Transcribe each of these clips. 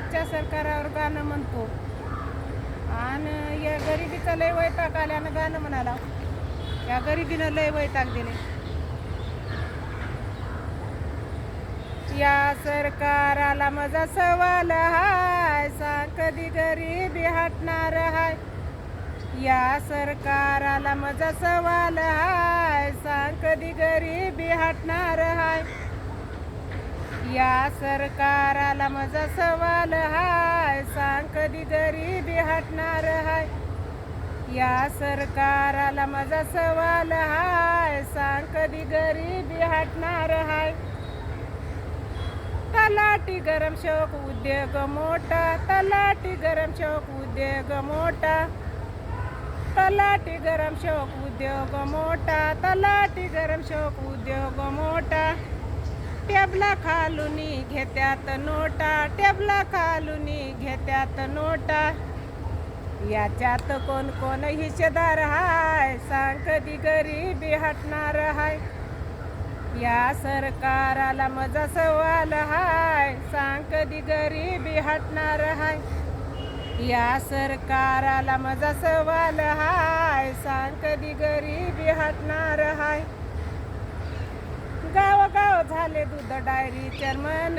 आजच्या सरकारावर गाणं म्हणतो. आणि या गरिबीचा लय वैताग आल्यानं गाणं म्हणाला. या गरिबीनं लय वैताग दिले. या सरकाराला माझा सवाल हाय सांग कधी गरिबी हटणार हाय? या सरकाराला माझा सवाल हाय सांग कधी गरिबी हटणार हाय? या सरकाराला माझा सवाल हाय सांग कधी गरीबी हटणार हाय? या सरकाराला माझा सवाल हाय सांग कधी गरीबी हटणार हाय? तलाटी गरम शोक उद्योग मोठा तलाटी गरम शोक उद्योग मोठा. तलाटी गरम शोक उद्योग मोठा तलाटी गरम शोक उद्योग टेबला खालुनी घेत्यात नोटा टेबला खालुनी घेत्यात नोटा. याच्यात कोण कोण हिशेदार हाय सांग कधी गरीबी हटणार हाय. या सरकाराला माझा सवाल हाय सांग कधी गरीबी हटणार हाय. या सरकाराला माझा सवाल हाय सांग कधी गरीबी हटणार हाय. गावगाव झाले दूध डायरी चर्मन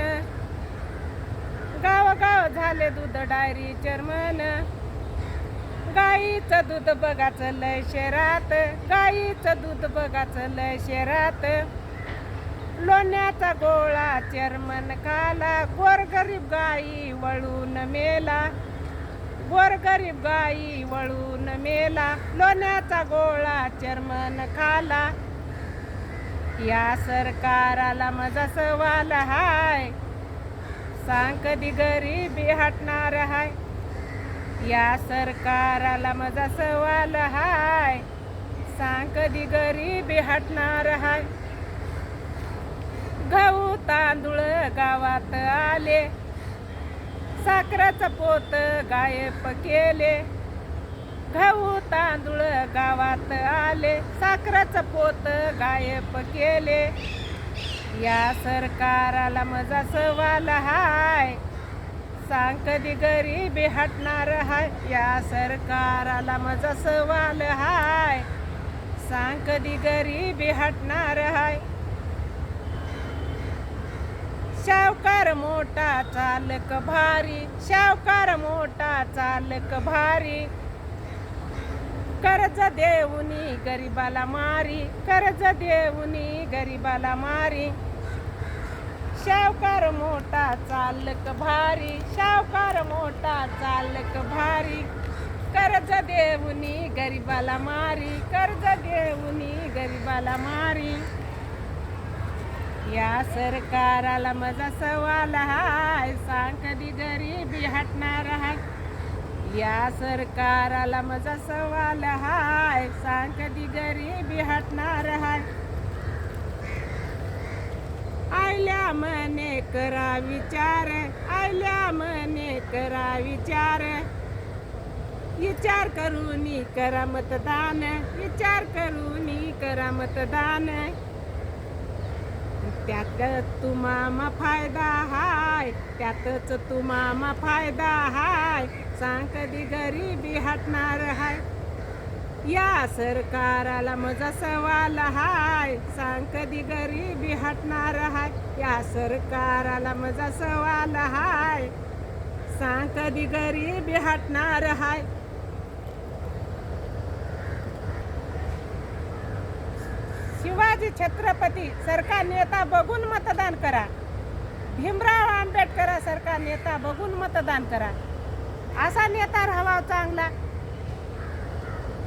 गावगाव झाले दूध डायरी चर्मन गाईचं दूध बघाचं लय शेरात गाईचं दूध बघाचं लय शेरात लोण्याचा गोळा चर्मन खाला. गोरगरीब गाई वळून मेला. गोरगरीब गाई वळून मेला. लोण्याचा गोळा चर्मन खाला. या सरकाराला माझा सवाल हाय. सांग कधी गरीबी हटणार हाय. या सरकाराला माझा सवाल हाय. सांग कधी गरीबी हटणार हाय. गहू तांदूळ गावात आले. साखराचं पोत गायब केले. गहू तांदूळ गावात आले साखराचं पोत गायब केले. या सरकाराला माझा सवाल हाय सांग कधी गरीबी हटणार हाय. या सरकाराला माझा सवाल हाय सांग कधी गरीबी हटणार हाय. शावकार मोठा चालक भारी शावकार मोठा चालक भारी. कर्ज देऊनी गरिबाला मारी कर्ज देऊनी गरिबाला मारी. शावकार मोठा चालक भारी शावकार मोठा चालक भारी. कर्ज देऊनी गरिबाला मारी कर्ज देऊनी गरिबाला मारी. या सरकाराला माझा सवाल हाय सांग कधी गरिबी हटणार हाय या सरकाराला माझा सवाल हाय. सांग कधी गरीबी हटणार हाय. आयल्या मने करा विचार. आयल्या मने करा विचार. विचार करूनी करा मतदान. विचार करूनी करा मतदान. त्यात तुम्हाला फायदा हाय त्यातच तुम्हाला फायदा हाय सांग कधी गरीबी हटणार हाय. या सरकाराला माझा सवाल हाय सांग कधी गरीबी हटणार हाय. या सरकाराला माझा सवाल हाय सांग कधी गरीबी हटणार हाय. शिवाजी छत्रपती सरकार नेता बघून मतदान करा. भीमराव आंबेडकर सरकार नेता बघून मतदान करा. असा नेता राहावा चांगला.